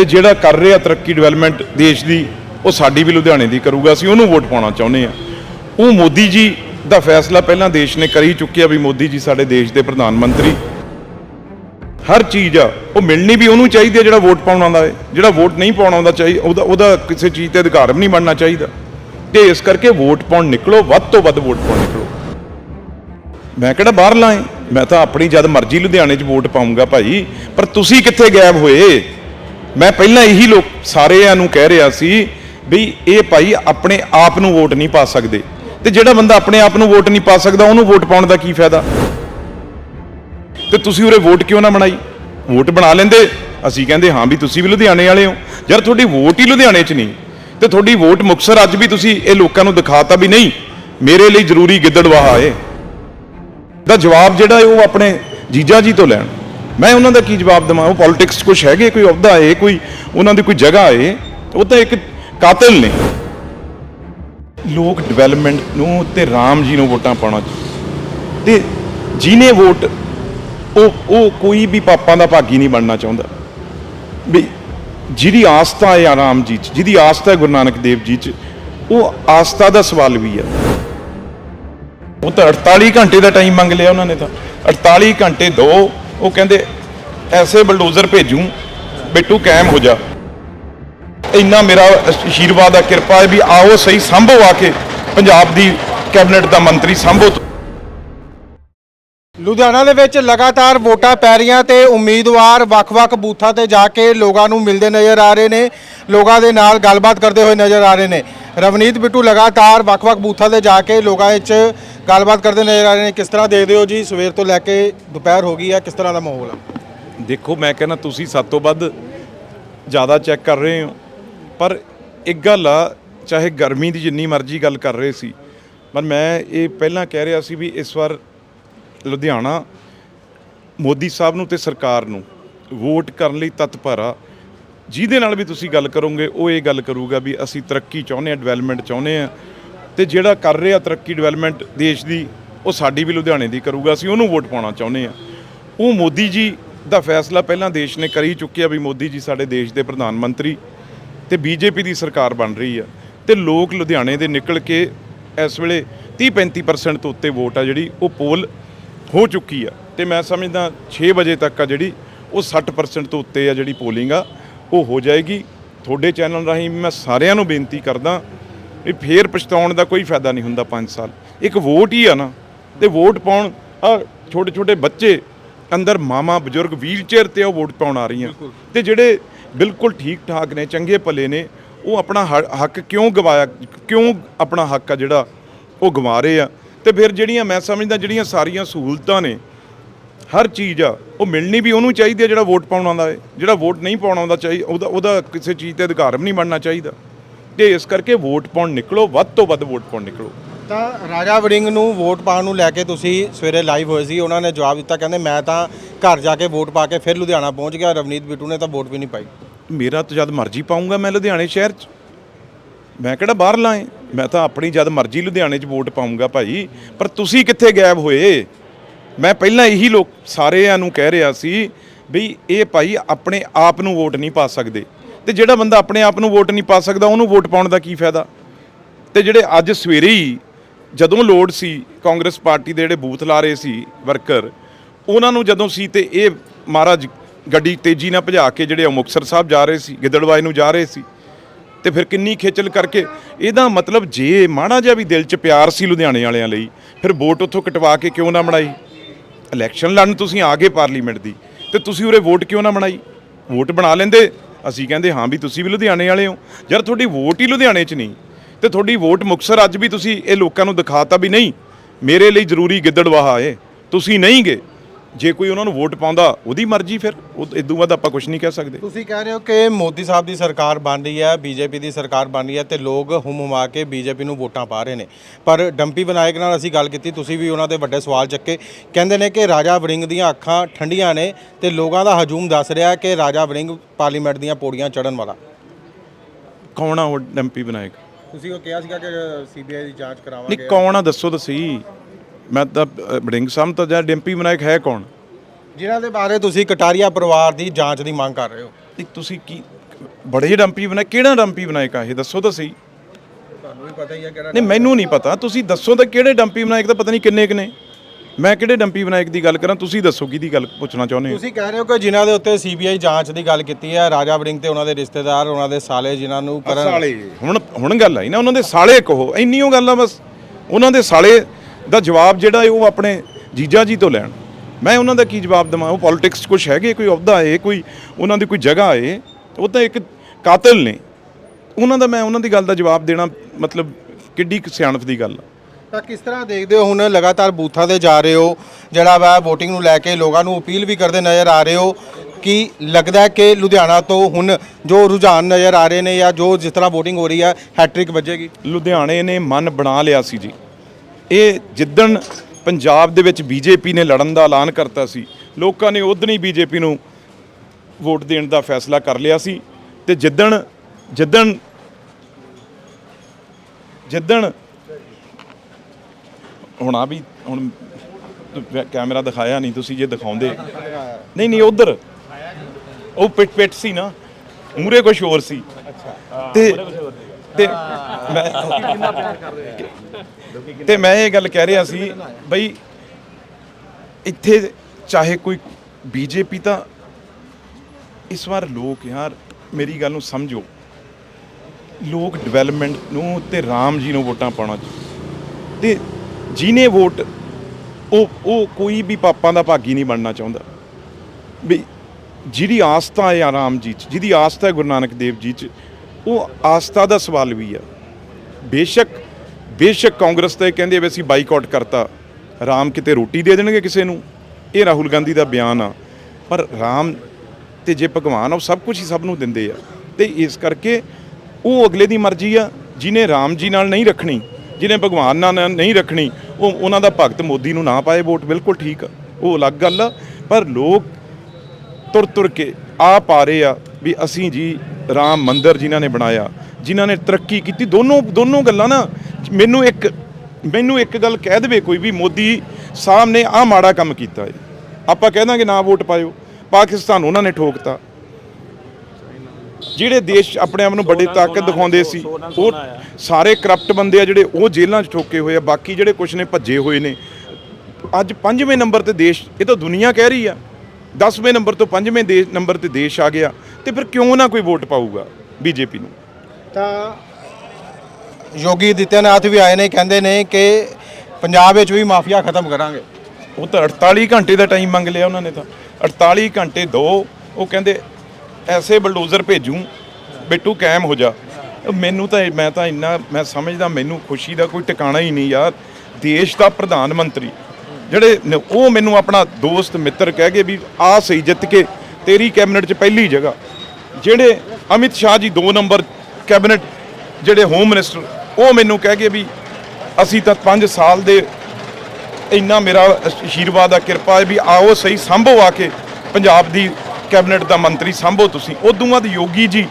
ਤੇ ਜਿਹੜਾ ਕਰ ਰਿਹਾ ਤਰੱਕੀ ਡਿਵੈਲਪਮੈਂਟ ਦੇਸ਼ ਦੀ, ਉਹ ਸਾਡੀ ਵੀ ਲੁਧਿਆਣੇ ਦੀ ਕਰੂਗਾ, ਅਸੀਂ ਉਹਨੂੰ ਵੋਟ ਪਾਉਣਾ ਚਾਹੁੰਦੇ ਆ ਉਹ ਮੋਦੀ ਜੀ ਦਾ ਫੈਸਲਾ ਪਹਿਲਾਂ ਦੇਸ਼ ਨੇ ਕਰੀ ਚੁੱਕਿਆ ਵੀ ਮੋਦੀ ਜੀ ਸਾਡੇ ਦੇਸ਼ ਦੇ ਪ੍ਰਧਾਨ ਮੰਤਰੀ। ਹਰ ਚੀਜ਼ ਆ, ਉਹ ਮਿਲਣੀ ਵੀ ਉਹਨੂੰ ਚਾਹੀਦੀ ਹੈ ਜਿਹੜਾ ਵੋਟ ਪਾਉਣ ਆਉਂਦਾ ਹੈ। ਜਿਹੜਾ ਵੋਟ ਨਹੀਂ ਪਾਉਣ ਆਉਂਦਾ ਚਾਹੀ, ਉਹਦਾ ਉਹਦਾ ਕਿਸੇ ਚੀਜ਼ ਤੇ ਅਧਿਕਾਰ ਵੀ ਨਹੀਂ ਬਣਨਾ ਚਾਹੀਦਾ। ਤੇ ਇਸ ਕਰਕੇ ਵੋਟ ਪਾਉਣ ਨਿਕਲੋ, ਵੱਧ ਤੋਂ ਵੱਧ ਵੋਟ ਪਾਉਣ ਨਿਕਲੋ। ਮੈਂ ਕਿਹੜਾ ਬਾਹਰ ਲਾਏ ਮੈਂ ਤਾਂ ਆਪਣੀ ਜਦ ਮਰਜ਼ੀ ਲੁਧਿਆਣੇ 'ਚ ਵੋਟ ਪਾਉਂਗਾ ਭਾਈ, ਪਰ ਤੁਸੀਂ ਕਿੱਥੇ ਗਾਇਬ ਹੋਏ? ਮੈਂ ਪਹਿਲਾਂ ਇਹੀ ਲੋਕ ਸਾਰਿਆਂ ਨੂੰ ਕਹਿ ਰਿਹਾ ਸੀ ਵੀ ਇਹ ਭਾਈ ਆਪਣੇ ਆਪ ਨੂੰ ਵੋਟ ਨਹੀਂ ਪਾ ਸਕਦੇ। ਤੇ ਜਿਹੜਾ ਬੰਦਾ ਆਪਣੇ ਆਪ ਨੂੰ ਵੋਟ ਨਹੀਂ ਪਾ ਸਕਦਾ, ਉਹਨੂੰ ਵੋਟ ਪਾਉਣ ਦਾ ਕੀ ਫਾਇਦਾ? ਤੇ ਤੁਸੀਂ ਉਰੇ ਵੋਟ ਕਿਉਂ ਨਾ ਬਣਾਈ? ਵੋਟ ਬਣਾ ਲੈਂਦੇ। ਅਸੀਂ ਕਹਿੰਦੇ, ਹਾਂ ਵੀ ਤੁਸੀਂ ਵੀ ਲੁਧਿਆਣੇ ਵਾਲੇ ਹੋ। ਯਾਰ ਤੁਹਾਡੀ ਵੋਟ ਹੀ ਲੁਧਿਆਣੇ 'ਚ ਨਹੀਂ। ਤੇ ਤੁਹਾਡੀ ਵੋਟ ਮੁਕਤਸਰ ਅੱਜ ਵੀ ਤੁਸੀਂ ਇਹ ਲੋਕਾਂ ਨੂੰ ਦਿਖਾਤਾ ਵੀ ਨਹੀਂ। ਮੇਰੇ ਲਈ ਜ਼ਰੂਰੀ ਗਿੱਦੜਵਾਹਾ ਏ ਦਾ ਜਵਾਬ ਜਿਹੜਾ ਉਹ ਆਪਣੇ ਜੀਜਾ ਜੀ ਤੋਂ ਲੈਣ। ਮੈਂ ਉਹਨਾਂ ਦਾ ਕੀ ਜਵਾਬ ਦੇਵਾਂ? ਉਹ ਪੋਲਿਟਿਕਸ 'ਚ ਕੁਝ ਹੈਗੇ? ਕੋਈ ਅਹੁਦਾ ਹੈ? ਕੋਈ ਉਹਨਾਂ ਦੀ ਕੋਈ ਜਗ੍ਹਾ ਹੈ? ਉਹ ਤਾਂ ਇੱਕ ਕਾਤਲ ਨੇ। ਲੋਕ ਡਿਵੈਲਪਮੈਂਟ ਨੂੰ ਤੇ ਰਾਮ ਜੀ ਨੂੰ ਵੋਟਾਂ ਪਾਉਣਾ ਚਾਹੁੰਦੇ। ਤੇ ਜਿਹਨੇ ਵੋਟ, ਉਹ ਉਹ ਕੋਈ ਵੀ ਪਾਪਾਂ ਦਾ ਭਾਗੀ ਨਹੀਂ ਬਣਨਾ ਚਾਹੁੰਦਾ। ਵੀ ਜਿਹਦੀ ਆਸਥਾ ਹੈ ਰਾਮ ਜੀ ਚ, ਜਿਹਦੀ ਆਸਥਾ ਹੈ ਗੁਰੂ ਨਾਨਕ ਦੇਵ ਜੀ ਚ, ਉਹ ਆਸਥਾ ਦਾ ਸਵਾਲ ਵੀ ਹੈ। ਉਹ ਤਾਂ 48 ਘੰਟੇ ਦਾ ਟਾਈਮ ਮੰਗ ਲਿਆ ਉਹਨਾਂ ਨੇ ਤਾਂ। 48 ਘੰਟੇ ਦੋ ਉਹ ਕਹਿੰਦੇ, ਐਸੇ ਬਲਡੋਜ਼ਰ ਭੇਜੂ, ਬਿੱਟੂ ਕਾਇਮ ਹੋ ਜਾ। ਇੰਨਾ ਮੇਰਾ ਆਸ਼ੀਰਵਾਦ ਆ ਕਿਰਪਾ ਹੈ ਵੀ ਆਓ ਸਹੀ, ਸੰਭੋ ਆ ਕੇ ਪੰਜਾਬ ਦੀ ਕੈਬਨਿਟ ਦਾ ਮੰਤਰੀ ਸੰਭੋ ਲੁਧਿਆਣਾ ਦੇ ਵਿੱਚ ਲਗਾਤਾਰ ਵੋਟਾਂ ਪੈ ਰਹੀਆਂ ਤੇ ਉਮੀਦਵਾਰ ਵੱਖ-ਵੱਖ ਬੂਥਾਂ ਤੇ ਜਾ ਕੇ ਲੋਕਾਂ ਨੂੰ ਮਿਲਦੇ ਨਜ਼ਰ ਆ ਰਹੇ ਨੇ। ਲੋਕਾਂ ਦੇ ਨਾਲ ਗੱਲਬਾਤ ਕਰਦੇ ਹੋਏ ਨਜ਼ਰ ਆ ਰਹੇ ਨੇ। ਰਵਨੀਤ ਬਿੱਟੂ ਲਗਾਤਾਰ ਵੱਖ-ਵੱਖ ਬੂਥਾਂ ਤੇ ਜਾ ਕੇ ਲੋਕਾਂ ਵਿੱਚ ਗੱਲਬਾਤ ਕਰਦੇ ਨਜ਼ਰ ਆ ਰਹੇ ਨੇ, ਕਿਸ ਤਰ੍ਹਾਂ ਦੇਖਦੇ ਹੋ ਜੀ? ਸਵੇਰ ਤੋਂ ਲੈ ਕੇ ਦੁਪਹਿਰ ਹੋ ਗਈ ਹੈ ਕਿਸ ਤਰ੍ਹਾਂ ਦਾ ਮਾਹੌਲ ਹੈ ਦੇਖੋ, ਮੈਂ ਕਹਿੰਦਾ ਤੁਸੀਂ ਸਭ ਤੋਂ ਵੱਧ ਜ਼ਿਆਦਾ ਚੈੱਕ ਕਰ ਰਹੇ ਹੋ। ਪਰ ਇੱਕ ਗੱਲ ਆ, ਚਾਹੇ ਗਰਮੀ ਦੀ ਜਿੰਨੀ ਮਰਜ਼ੀ ਗੱਲ ਕਰ ਰਹੇ ਸੀ, ਪਰ ਮੈਂ ਇਹ ਪਹਿਲਾਂ ਕਹਿ ਰਿਹਾ ਸੀ ਵੀ ਇਸ ਵਾਰ ਲੁਧਿਆਣਾ ਮੋਦੀ ਸਾਹਿਬ ਨੂੰ ਤੇ ਸਰਕਾਰ ਨੂੰ ਵੋਟ ਕਰਨ ਲਈ ਤਤਪਰ ਆ। ਜਿਹਦੇ ਨਾਲ ਵੀ ਤੁਸੀਂ ਗੱਲ ਕਰੋਗੇ, ਉਹ ਇਹ ਗੱਲ ਕਰੂਗਾ ਵੀ ਅਸੀਂ ਤਰੱਕੀ ਚਾਹੁੰਦੇ ਆ ਡਿਵੈਲਪਮੈਂਟ ਚਾਹੁੰਦੇ ਆ ਤੇ ਜਿਹੜਾ ਕਰ ਰਿਹਾ ਤਰੱਕੀ ਡਿਵੈਲਪਮੈਂਟ ਦੇਸ਼ ਦੀ, ਉਹ ਸਾਡੀ ਵੀ ਲੁਧਿਆਣੇ ਦੀ ਕਰੂਗਾ। ਅਸੀਂ ਉਹਨੂੰ ਵੋਟ ਪਾਉਣਾ ਚਾਹੁੰਦੇ ਆ ਉਹ ਮੋਦੀ ਜੀ ਦਾ ਫੈਸਲਾ ਪਹਿਲਾਂ ਦੇਸ਼ ਨੇ ਕਰੀ ਚੁੱਕਿਆ ਵੀ ਮੋਦੀ ਜੀ ਸਾਡੇ ਦੇਸ਼ ਦੇ ਪ੍ਰਧਾਨ ਮੰਤਰੀ ਤੇ ਬੀਜੇਪੀ ਦੀ ਸਰਕਾਰ ਬਣ ਰਹੀ ਆ। ਤੇ ਲੋਕ ਲੁਧਿਆਣੇ ਦੇ ਨਿਕਲ ਕੇ ਇਸ ਵੇਲੇ 30-35% ਤੋਂ ਉੱਤੇ ਵੋਟ ਆ ਜਿਹੜੀ, ਉਹ ਪੋਲ ਹੋ ਚੁੱਕੀ ਆ। ਤੇ ਮੈਂ ਸਮਝਦਾ 6 ਵਜੇ ਤੱਕ ਆ ਜਿਹੜੀ, ਉਹ 60% ਤੋਂ ਉੱਤੇ ਆ ਜਿਹੜੀ ਪੋਲਿੰਗ ਆ, ਉਹ ਹੋ ਜਾਏਗੀ। ਤੁਹਾਡੇ ਚੈਨਲ ਰਾਹੀਂ ਮੈਂ ਸਾਰਿਆਂ ਨੂੰ ਬੇਨਤੀ ਕਰਦਾ ਵੀ ਫੇਰ ਪਛਤਾਉਣ ਦਾ ਕੋਈ ਫਾਇਦਾ ਨਹੀਂ ਹੁੰਦਾ 5 ਸਾਲ। ਇੱਕ ਵੋਟ ਹੀ ਆ ਨਾ ਤੇ ਵੋਟ ਪਾਉਣ ਆ ਛੋਟੇ ਛੋਟੇ ਬੱਚੇ ਅੰਦਰ ਮਾਮਾ ਬਜ਼ੁਰਗ ਵੀਲ ਚੇਅਰ ਤੇ ਉਹ ਵੋਟ ਪਾਉਣ ਆ ਰਹੀਆਂ। ਤੇ ਜਿਹੜੇ ਬਿਲਕੁਲ ਠੀਕ ਠਾਕ ਨੇ ਚੰਗੇ ਭਲੇ ਨੇ ਉਹ ਆਪਣਾ ਹੱਕ ਕਿਉਂ ਗਵਾਇਆ ਕਿਉਂ ਆਪਣਾ ਹੱਕ ਆ ਜਿਹੜਾ ਉਹ ਗਵਾ ਰਹੇ ਆ? ਤੇ ਫਿਰ ਜਿਹੜੀਆਂ ਮੈਂ ਸਮਝਦਾ ਜਿਹੜੀਆਂ ਸਾਰੀਆਂ ਸਹੂਲਤਾਂ ਨੇ ਹਰ ਚੀਜ਼ ਆ ਉਹ ਮਿਲਣੀ ਵੀ ਉਹਨੂੰ ਚਾਹੀਦੀ ਹੈ ਜਿਹੜਾ ਵੋਟ ਪਾਉਣ ਆਉਂਦਾ ਹੈ। ਜਿਹੜਾ ਵੋਟ ਨਹੀਂ ਪਾਉਣ ਆਉਂਦਾ ਚਾਹੀ ਉਹਦਾ ਉਹਦਾ ਕਿਸੇ ਚੀਜ਼ ਤੇ ਅਧਿਕਾਰ ਵੀ ਨਹੀਂ ਬਣਨਾ ਚਾਹੀਦਾ। ਤੇ ਇਸ ਕਰਕੇ ਵੋਟ ਪਾਉਣ ਨਿਕਲੋ ਵੱਧ ਤੋਂ ਵੱਧ ਵੋਟ ਪਾਉਣ ਨਿਕਲੋ। ਤਾਂ ਰਾਜਾ ਵੜਿੰਗ ਨੂੰ ਵੋਟ ਪਾਉਣ ਨੂੰ ਲੈ ਕੇ ਤੁਸੀਂ ਸਵੇਰੇ ਲਾਈਵ ਹੋਏ ਸੀ ਉਹਨਾਂ ਨੇ ਜਵਾਬ ਦਿੱਤਾ ਕਹਿੰਦੇ ਮੈਂ ਤਾਂ ਘਰ ਜਾ ਕੇ ਵੋਟ ਪਾ ਕੇ ਫਿਰ ਲੁਧਿਆਣਾ ਪਹੁੰਚ ਗਿਆ ਰਵਨੀਤ ਬਿੱਟੂ ਨੇ ਤਾਂ ਵੋਟ ਵੀ ਨਹੀਂ ਪਾਈ। ਮੇਰਾ ਤਾਂ ਜਦ ਮਰਜ਼ੀ ਪਾਉਂਗਾ ਮੈਂ ਲੁਧਿਆਣੇ ਸ਼ਹਿਰ 'ਚ। ਮੈਂ ਕਿਹੜਾ ਬਾਹਰ ਲਾਏ ਮੈਂ ਤਾਂ ਆਪਣੀ ਜਦ ਮਰਜ਼ੀ ਲੁਧਿਆਣੇ 'ਚ ਵੋਟ ਪਾਉਂਗਾ ਭਾਈ ਪਰ ਤੁਸੀਂ ਕਿੱਥੇ ਗਾਇਬ ਹੋਏ? ਮੈਂ ਪਹਿਲਾਂ ਇਹੀ ਲੋਕ ਸਾਰਿਆਂ ਨੂੰ ਕਹਿ ਰਿਹਾ ਸੀ ਵੀ ਇਹ ਭਾਈ ਆਪਣੇ ਆਪ ਨੂੰ ਵੋਟ ਨਹੀਂ ਪਾ ਸਕਦੇ। ਤੇ ਜਿਹੜਾ ਬੰਦਾ ਆਪਣੇ ਆਪ ਨੂੰ ਵੋਟ ਨਹੀਂ ਪਾ ਸਕਦਾ, ਉਹਨੂੰ ਵੋਟ ਪਾਉਣ ਦਾ ਕੀ ਫਾਇਦਾ? ਤੇ ਜਿਹੜੇ ਅੱਜ ਸਵੇਰੇ ਹੀ ਜਦੋਂ ਲੋੜ ਸੀ, ਕਾਂਗਰਸ ਪਾਰਟੀ ਦੇ ਜਿਹੜੇ ਬੂਥ ਲਾ ਰਹੇ ਸੀ ਵਰਕਰ, ਉਹਨਾਂ ਨੂੰ ਜਦੋਂ ਸੀ ਤੇ ਇਹ ਮਹਾਰਾਜ ਗੱਡੀ ਤੇਜ਼ੀ ਨਾਲ ਭਜਾ ਕੇ ਜਿਹੜੇ ਉਹ ਮੁਕਤਸਰ ਸਾਹਿਬ ਜਾ ਰਹੇ ਸੀ ਗਿੱਦੜਵਾਈ ਨੂੰ ਜਾ ਰਹੇ ਸੀ, ਤੇ ਫਿਰ ਕਿੰਨੀ ਖੇਚਲ ਕਰਕੇ, ਇਹਦਾ ਮਤਲਬ ਜੇ ਮਾੜਾ ਜਿਹਾ ਵੀ ਦਿਲ 'ਚ ਪਿਆਰ ਸੀ ਲੁਧਿਆਣੇ ਵਾਲਿਆਂ ਲਈ, ਫਿਰ ਵੋਟ ਉੱਥੋਂ ਕਟਵਾ ਕੇ ਕਿਉਂ ਨਾ ਬਣਾਈ ਇਲੈਕਸ਼ਨ ਲੜਨ ਤੁਸੀਂ ਆ ਗਏ ਪਾਰਲੀਮੈਂਟ ਦੀ, ਤੇ ਤੁਸੀਂ ਉਰੇ ਵੋਟ ਕਿਉਂ ਨਾ ਬਣਾਈ ਵੋਟ ਬਣਾ ਲੈਂਦੇ ਅਸੀਂ ਕਹਿੰਦੇ ਹਾਂ ਵੀ ਤੁਸੀਂ ਵੀ ਲੁਧਿਆਣੇ ਵਾਲੇ ਹੋ। ਯਾਰ ਤੁਹਾਡੀ ਵੋਟ ਹੀ ਲੁਧਿਆਣੇ 'ਚ ਨਹੀਂ। ਤੇ ਤੁਹਾਡੀ ਵੋਟ ਮੁਕਤਸਰ ਅੱਜ ਵੀ ਤੁਸੀਂ ਇਹ ਲੋਕਾਂ ਨੂੰ ਦਿਖਾਤਾ ਵੀ ਨਹੀਂ। ਮੇਰੇ ਲਈ ਜ਼ਰੂਰੀ ਗਿੱਦੜਵਾਹਾ ਏ। ਤੁਸੀਂ ਨਹੀਂ ਗਏ। ਜੇ ਕੋਈ ਉਹਨਾਂ ਨੂੰ ਵੋਟ ਪਾਉਂਦਾ ਉਹਦੀ ਮਰਜ਼ੀ ਫਿਰ। ਉਹ ਇਦੋਂ ਬਾਅਦ ਆਪਾਂ ਕੁਝ ਨਹੀਂ ਕਹਿ ਸਕਦੇ। ਤੁਸੀਂ ਕਹਿ ਰਹੇ ਹੋ ਕਿ ਮੋਦੀ ਸਾਹਿਬ ਦੀ ਸਰਕਾਰ ਬਣ ਰਹੀ ਹੈ ਬੀਜੇਪੀ ਦੀ ਸਰਕਾਰ ਬਣ ਰਹੀ ਹੈ ਤੇ ਲੋਕ ਹੁਮ ਹੁਮਾ ਕੇ ਬੀਜੇਪੀ ਨੂੰ ਵੋਟਾਂ ਪਾ ਰਹੇ ਨੇ। ਪਰ ਡੰਪੀ ਵਿਨਾਇਕ ਨਾਲ ਅਸੀਂ ਗੱਲ ਕੀਤੀ ਤੁਸੀਂ ਵੀ ਉਹਨਾਂ ਦੇ ਵੱਡੇ ਸਵਾਲ ਚੱਕੇ। ਕਹਿੰਦੇ ਨੇ ਕਿ ਰਾਜਾ ਵੜਿੰਗ ਦੀਆਂ ਅੱਖਾਂ ਠੰਡੀਆਂ ਨੇ ਤੇ ਲੋਕਾਂ ਦਾ ਹਜੂਮ ਦੱਸ ਰਿਹਾ ਕਿ ਰਾਜਾ ਵੜਿੰਗ ਪਾਰਲੀਮੈਂਟ ਦੀਆਂ ਪੌੜੀਆਂ ਚੜਨ ਵਾਲਾ। ਕੌਣ ਆ ਉਹ ਡੰਪੀ ਵਿਨਾਇਕ? ਤੁਸੀਂ ਉਹ ਕਿਹਾ ਸੀਗਾ ਕਿ ਸੀਬੀਆਈ ਦੀ ਜਾਂਚ ਨਹੀਂ ਕਰਾਵਾਂਗੇ ਕੌਣ ਆ? ਦੱਸੋ ਤਾਂ ਸਹੀ। ਮੈਂ ਤਾਂ ਬੜਿੰਗ ਸਾਹਿਬ ਤਾਂ ਜਾਂ ਡੰਪੀ ਵਿਨਾਇਕ ਹੈ ਕੌਣ? ਜਿਨ੍ਹਾਂ ਦੇ ਬਾਰੇ ਤੁਸੀਂ ਕਟਾਰੀਆ ਪਰਿਵਾਰ ਦੀ ਜਾਂਚ ਦੀ ਮੰਗ ਕਰ ਰਹੇ ਹੋ। ਤੇ ਤੁਸੀਂ ਕੀ ਬੜੇ ਡੰਪੀ ਬਣਾਏ ਕਿਹੜਾ ਡੰਪੀ ਬਣਾਏਗਾ ਇਹ? ਦੱਸੋ ਤਾਂ ਸਹੀ। ਤੁਹਾਨੂੰ ਵੀ ਪਤਾ ਹੀ ਹੈ ਕਿਹੜਾ ਨਹੀਂ ਮੈਨੂੰ ਨਹੀਂ ਪਤਾ। ਤੁਸੀਂ ਦੱਸੋ ਤਾਂ ਕਿਹੜੇ ਡੰਪੀ ਵਿਨਾਇਕ ਤਾਂ ਪਤਾ ਨਹੀਂ ਕਿੰਨੇ ਕੁ ਨੇ। ਮੈਂ ਕਿਹੜੇ ਡੰਪੀ ਵਿਨਾਇਕ ਦੀ ਗੱਲ ਕਰਾਂ ਤੁਸੀਂ ਦੱਸੋ ਕਿਹਦੀ ਗੱਲ ਪੁੱਛਣਾ ਚਾਹੁੰਦੇ ਹੋ। ਤੁਸੀਂ ਕਹਿ ਰਹੇ ਹੋ ਕਿ ਜਿਨ੍ਹਾਂ ਦੇ ਉੱਤੇ ਸੀਬੀਆਈ ਜਾਂਚ ਦੀ ਗੱਲ ਕੀਤੀ ਹੈ ਰਾਜਾ ਵੜਿੰਗ ਤੇ ਉਹਨਾਂ ਦੇ ਰਿਸ਼ਤੇਦਾਰ ਉਹਨਾਂ ਦੇ ਸਾਲੇ ਜਿਨ੍ਹਾਂ ਨੂੰ ਕਰਨ ਸਾਲੇ ਹੁਣ ਹੁਣ ਗੱਲ ਆਈ ਨਾ ਉਹਨਾਂ ਦੇ ਸਾਲੇ ਕਹੋ ਇੰਨੀਓ ਗੱਲ ਆ ਬਸ। ਉਹਨਾਂ ਦੇ ਸਾਲੇ ਦਾ ਜਵਾਬ ਜਿਹੜਾ ਹੈ ਉਹ ਆਪਣੇ ਜੀਜਾ ਜੀ ਤੋਂ ਲੈਣ। ਮੈਂ ਉਹਨਾਂ ਦਾ ਕੀ ਜਵਾਬ ਦੇਵਾਂ? ਉਹ ਪੋਲਿਟਿਕਸ 'ਚ ਕੁਝ ਹੈਗੇ? ਕੋਈ ਅਹੁਦਾ ਹੈ? ਕੋਈ ਉਹਨਾਂ ਦੀ ਕੋਈ ਜਗ੍ਹਾ ਹੈ? ਉਹ ਤਾਂ ਇੱਕ ਕਾਤਲ ਨੇ। ਉਹਨਾਂ ਦਾ ਮੈਂ ਉਹਨਾਂ ਦੀ ਗੱਲ ਦਾ ਜਵਾਬ ਦੇਣਾ ਮਤਲਬ ਕਿੱਡੀ ਸਿਆਣਪ ਦੀ ਗੱਲ ਆ। ਤਾਂ ਕਿਸ ਤਰ੍ਹਾਂ ਦੇਖਦੇ ਹੋ ਹੁਣ ਲਗਾਤਾਰ ਬੂਥਾਂ ਤੇ ਜਾ ਰਹੇ ਹੋ? ਜਿਹੜਾ ਵਾ VOTING ਨੂੰ ਲੈ ਕੇ ਲੋਕਾਂ ਨੂੰ ਅਪੀਲ ਵੀ ਕਰਦੇ ਨਜ਼ਰ ਆ ਰਹੇ ਹੋ ਕਿ ਲੱਗਦਾ ਹੈ ਕਿ ਲੁਧਿਆਣਾ ਤੋਂ ਹੁਣ ਜੋ ਰੁਝਾਨ ਨਜ਼ਰ ਆ ਰਹੇ ਨੇ ਜਾਂ ਜੋ ਜਿਸ ਤਰ੍ਹਾਂ VOTING ਹੋ ਰਹੀ ਹੈ ਹੈਟ੍ਰਿਕ ਵੱਜੇਗੀ? ਲੁਧਿਆਣੇ ਨੇ ਮਨ ਬਣਾ ਲਿਆ ਸੀ ਜੀ। ਇਹ ਜਿੱਦਣ ਪੰਜਾਬ ਦੇ ਵਿੱਚ ਬੀਜੇਪੀ ਨੇ ਲੜਨ ਦਾ ਐਲਾਨ ਕਰਤਾ ਸੀ ਲੋਕਾਂ ਨੇ ਉਦੋਂ ਹੀ ਬੀਜੇਪੀ ਨੂੰ ਵੋਟ ਦੇਣ ਦਾ ਫੈਸਲਾ ਕਰ ਲਿਆ ਸੀ ਤੇ ਜਿੱਦਣ ਜਿੱਦਣ ਜਿੱਦਣ ਹੁਣ ਆ ਵੀ ਹੁਣ ਕੈਮਰਾ ਦਿਖਾਇਆ ਨਹੀਂ ਤੁਸੀਂ ਜੇ ਦਿਖਾਉਂਦੇ। ਨਹੀਂ ਨਹੀਂ ਉਧਰ। ਉਹ ਪਿੱਟ ਪਿੱਟ ਸੀ ਨਾ ਮੂਰੇ ਕੁਛ ਹੋਰ ਸੀ। ਤੇ ਤੇ ਮੈਂ ਤੇ ਮੈਂ ਇਹ ਗੱਲ ਕਹਿ ਰਿਹਾ ਸੀ, ਬਈ ਇੱਥੇ ਚਾਹੇ ਕੋਈ ਬੀਜੇਪੀ ਤਾਂ ਇਸ ਵਾਰ ਲੋਕ ਯਾਰ, ਮੇਰੀ ਗੱਲ ਨੂੰ ਸਮਝੋ। ਲੋਕ ਡਿਵੈਲਪਮੈਂਟ ਨੂੰ ਤੇ ਰਾਮ ਜੀ ਨੂੰ ਵੋਟਾਂ ਪਾਉਣਾ ਚਾਹੁੰਦੇ ਤੇ ਜਿਹਨੇ ਵੋਟ, ਉਹ ਉਹ ਕੋਈ ਵੀ ਪਾਪਾਂ ਦਾ ਭਾਗੀ ਨਹੀਂ ਬਣਨਾ ਚਾਹੁੰਦਾ। ਵੀ ਜਿਹਦੀ ਆਸਥਾ ਹੈ ਰਾਮ ਜੀ ਚ, ਜਿਹਦੀ ਆਸਥਾ ਹੈ ਗੁਰੂ ਨਾਨਕ ਦੇਵ ਜੀ ਚ, ਉਹ ਆਸਥਾ ਦਾ ਸਵਾਲ ਵੀ ਆ। ਬੇਸ਼ੱਕ ਬੇਸ਼ੱਕ ਕਾਂਗਰਸ ਤੇ ਕਹਿੰਦੇ ਵੀ ਅਸੀਂ ਬਾਈਕਾਟ ਕਰਤਾ। ਰਾਮ ਕਿਤੇ ਰੋਟੀ ਦੇ ਦੇਣਗੇ ਕਿਸੇ ਨੂੰ? ਇਹ ਰਾਹੁਲ ਗਾਂਧੀ ਦਾ ਬਿਆਨ ਆ। ਪਰ ਰਾਮ ਤੇ ਜੇ ਭਗਵਾਨ ਆ, ਉਹ ਸਭ ਕੁਝ ਹੀ ਸਭ ਨੂੰ ਦਿੰਦੇ ਆ। ਤੇ ਇਸ ਕਰਕੇ ਉਹ ਅਗਲੇ ਦੀ ਮਰਜ਼ੀ ਆ ਜਿਹਨੇ ਰਾਮ ਜੀ ਨਾਲ ਨਹੀਂ ਰੱਖਣੀ ਜਿਹਨੇ ਭਗਵਾਨ ਨਾਲ ਨਹੀਂ ਰੱਖਣੀ ਉਹ ਉਹਨਾਂ ਦਾ ਭਗਤ ਮੋਦੀ ਨੂੰ ਨਾ ਪਾਏ ਵੋਟ ਬਿਲਕੁਲ ਠੀਕ ਆ। ਉਹ ਅਲੱਗ ਗੱਲ ਆ। ਪਰ ਲੋਕ ਤੁਰ ਤੁਰ ਕੇ ਆ ਪਾ ਰਹੇ ਆ ਵੀ ਅਸੀਂ ਜੀ ਰਾਮ ਮੰਦਰ ਜਿਨ੍ਹਾਂ ਨੇ ਬਣਾਇਆ ਜਿਨ੍ਹਾਂ ਨੇ ਤਰੱਕੀ ਕੀਤੀ ਦੋਨੋਂ ਦੋਨੋਂ ਗੱਲਾਂ ਨਾ ਮੈਨੂੰ ਇੱਕ ਮੈਨੂੰ ਇੱਕ ਗੱਲ ਕਹਿ ਦੇਵੇ ਕੋਈ ਵੀ ਮੋਦੀ ਸਾਹਿਬ ਨੇ ਆ ਮਾੜਾ ਕੰਮ ਕੀਤਾ ਹੈ। ਆਪਾਂ ਕਹਿ ਦਾਂਗੇ ਨਾ ਵੋਟ ਪਾਇਓ ਪਾਕਿਸਤਾਨ ਉਹਨਾਂ ਨੇ ਠੋਕਤਾ। ਜਿਹੜੇ ਦੇਸ਼ ਆਪਣੇ ਆਪ ਨੂੰ ਵੱਡੀ ਤਾਕਤ ਦਿਖਾਉਂਦੇ ਸੀ ਉਹ ਸਾਰੇ ਕਰਪਟ ਬੰਦੇ ਆ ਜਿਹੜੇ ਉਹ ਜੇਲ੍ਹਾਂ 'ਚ ਠੋਕੇ ਹੋਏ ਆ ਬਾਕੀ ਜਿਹੜੇ ਕੁਝ ਨੇ ਭੱਜੇ ਹੋਏ ਨੇ। ਅੱਜ ਪੰਜਵੇਂ ਨੰਬਰ ਤੇ ਦੇਸ਼ ਇਹ ਤਾਂ ਦੁਨੀਆ ਕਹਿ ਰਹੀ ਆ 10ਵੇਂ ਨੰਬਰ ਤੋਂ ਪੰਜਵੇਂ ਦੇਸ਼ ਨੰਬਰ ਤੇ ਦੇਸ਼ ਆ ਗਿਆ ਤੇ ਫਿਰ ਕਿਉਂ ਨਾ ਕੋਈ ਵੋਟ ਪਾਊਗਾ ਬੀਜੇਪੀ ਨੂੰ? ਤਾਂ ਯੋਗੀ ਆਦਿੱਤਿਆਨਾਥ ਵੀ ਆਏ ਨੇ, ਕਹਿੰਦੇ ਨੇ ਕਿ ਪੰਜਾਬ ਵਿੱਚ ਵੀ ਮਾਫੀਆ ਖਤਮ ਕਰਾਂਗੇ। ਉਹ ਤਾਂ 48 ਘੰਟੇ ਦਾ ਟਾਈਮ ਮੰਗ ਲਿਆ ਉਹਨਾਂ ਨੇ ਤਾਂ। 48 ਘੰਟੇ ਦੋ, ਉਹ ਕਹਿੰਦੇ, ਐਸੇ ਬਲਡੋਜ਼ਰ ਭੇਜੂ, ਬਿੱਟੂ ਕਾਇਮ ਹੋ ਜਾ। ਮੈਨੂੰ ਤਾਂ ਮੈਂ ਤਾਂ ਇੰਨਾ, ਮੈਂ ਸਮਝਦਾ, ਮੈਨੂੰ ਖੁਸ਼ੀ ਦਾ ਕੋਈ ਟਿਕਾਣਾ ਹੀ ਨਹੀਂ ਯਾਰ। ਦੇਸ਼ ਦਾ ਪ੍ਰਧਾਨ ਮੰਤਰੀ, ਜਿਹੜੇ ਉਹ ਮੈਨੂੰ ਆਪਣਾ ਦੋਸਤ, ਮਿੱਤਰ ਕਹਿ ਗਏ ਵੀ ਆ ਸਹੀ ਜਿੱਤ ਕੇ ਤੇਰੀ ਕੈਬਨਿਟ 'ਚ ਪਹਿਲੀ ਜਗ੍ਹਾ। ਜਿਹੜੇ ਅਮਿਤ ਸ਼ਾਹ ਜੀ 2 ਨੰਬਰ ਕੈਬਨਿਟ ਜਿਹੜੇ ਹੋਮ ਮਿਨਿਸਟਰ, ਉਹ ਮੈਨੂੰ ਕਹਿ ਗਏ ਵੀ ਅਸੀਂ ਤਾਂ 5 ਸਾਲ ਦੇ ਇੰਨਾ ਮੇਰਾ ਆਸ਼ੀਰਵਾਦ ਆ, ਕਿਰਪਾ ਹੈ ਵੀ ਆਓ ਸਹੀ ਸੰਭੋ ਆ ਕੇ ਪੰਜਾਬ ਦੀ ਕੈਬਨਿਟ ਦਾ ਮੰਤਰੀ ਸੰਭੋ ਤੁਸੀਂ। ਉਦੋਂ ਬਾਅਦ ਯੋਗੀ ਜੀ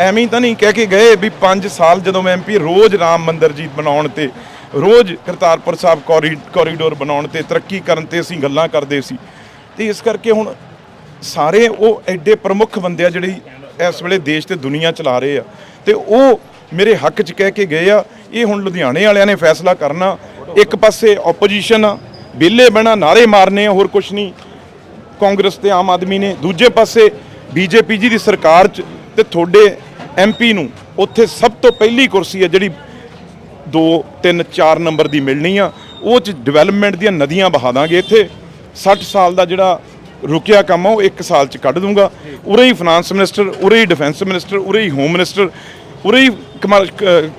ਐਵੇਂ ਤਾਂ ਨਹੀਂ ਕਹਿ ਕੇ ਗਏ ਵੀ 5 ਸਾਲ ਜਦੋਂ ਮੈਂ ਐਮਪੀ ਰੋਜ਼ ਰਾਮ ਮੰਦਰ ਜੀ ਬਣਾਉਣ ਤੇ, ਰੋਜ਼ ਕਰਤਾਰਪੁਰ ਸਾਹਿਬ ਕੋਰੀ- ਕੋਰੀਡੋਰ ਬਣਾਉਣ ਤੇ, ਤਰੱਕੀ ਕਰਨ ਤੇ ਅਸੀਂ ਗੱਲਾਂ ਕਰਦੇ ਸੀ। ਤੇ ਇਸ ਕਰਕੇ ਹੁਣ ਸਾਰੇ ਉਹ ਐਡੇ ਪ੍ਰਮੁੱਖ ਬੰਦੇ ਆ ਜਿਹੜੇ ਇਸ ਵੇਲੇ ਦੇਸ਼ ਤੇ ਦੁਨੀਆ ਚਲਾ ਰਹੇ ਆ। ਤੇ ਉਹ ਮੇਰੇ ਹੱਕ 'ਚ ਕਹਿ ਕੇ ਗਏ ਆ, ਇਹ ਹੁਣ ਲੁਧਿਆਣੇ ਵਾਲਿਆਂ ਨੇ ਫੈਸਲਾ ਕਰਨਾ। ਇੱਕ ਪਾਸੇ ਆਪੋਜੀਸ਼ਨ ਆ, ਵਿਹਲੇ ਬਣਾ ਨਾਰੇ ਮਾਰਨੇ ਆ, ਹੋਰ ਕੁਛ ਨਹੀਂ। ਕਾਂਗਰਸ ਤੇ ਆਮ ਆਦਮੀ ਨੇ। ਦੂਜੇ ਪਾਸੇ ਬੀਜੇਪੀ ਜੀ ਦੀ ਸਰਕਾਰ 'ਚ ਤੇ ਤੁਹਾਡੇ ਐਮਪੀ ਨੂੰ, ਉੱਥੇ ਸਭ ਤੋਂ ਪਹਿਲੀ ਕੁਰਸੀ ਆ ਜਿਹੜੀ 2 3 4 ਨੰਬਰ ਦੀ ਮਿਲਣੀ ਆ। ਉਹ ਚ ਡਿਵੈਲਪਮੈਂਟ ਦੀਆਂ ਨਦੀਆਂ ਬਹਾ ਦਾਂਗੇ ਇੱਥੇ। 60 ਸਾਲ ਦਾ ਜਿਹੜਾ ਰੁਕਿਆ ਕੰਮ ਆ, ਉਹ 1 ਸਾਲ ਚ ਕੱਢ ਦੂੰਗਾ ਉਰੇ ਹੀ ਫਾਈਨਾਂਸ ਮਿਨਿਸਟਰ ਉਰੇ ਹੀ ਡਿਫੈਂਸ ਮਿਨਿਸਟਰ ਉਰੇ ਹੀ ਹੋਮ ਮਿਨਿਸਟਰ ਉਰੇ ਹੀ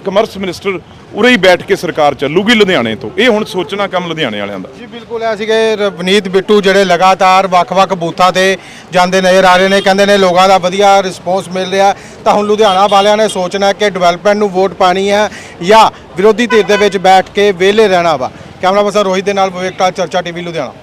ਕਮਰਸ ਮਿਨਿਸਟਰ ਉਰੇ ਹੀ ਬੈਠ ਕੇ ਸਰਕਾਰ ਚੱਲੂਗੀ ਲੁਧਿਆਣੇ ਤੋਂ। ਇਹ ਹੁਣ ਸੋਚਣਾ ਕੰਮ ਲੁਧਿਆਣੇ ਵਾਲਿਆਂ ਦਾ। ਜੀ, ਬਿਲਕੁਲ ਐ ਸੀਗੇ ਰਵਨੀਤ ਬਿੱਟੂ ਜਿਹੜੇ ਲਗਾਤਾਰ ਵੱਖ-ਵੱਖ ਬੂਥਾਂ ਤੇ ਜਾਂਦੇ ਨਜ਼ਰ ਆ ਰਹੇ ਨੇ, ਕਹਿੰਦੇ ਨੇ ਲੋਕਾਂ ਦਾ ਵਧੀਆ ਰਿਸਪੌਂਸ ਮਿਲ ਰਿਹਾ। ਤਾਂ ਹੁਣ ਲੁਧਿਆਣਾ ਵਾਲਿਆਂ ਨੇ ਸੋਚਣਾ ਕਿ ਡਿਵੈਲਪਮੈਂਟ ਨੂੰ ਵੋਟ ਪਾਣੀ ਹੈ ਜਾਂ ਵਿਰੋਧੀ ਧਿਰ ਦੇ ਵਿੱਚ ਬੈਠ ਕੇ ਵਿਹਲੇ ਰਹਿਣਾ ਵਾ। ਕੈਮਰਾ ਪਰਸਨ ਰੋਹਿਤ ਦੇ ਨਾਲ ਵਿਵੇਕ ਟਾਲ ਚਰਚਾ ਟੀਵੀ ਲੁਧਿਆਣਾ।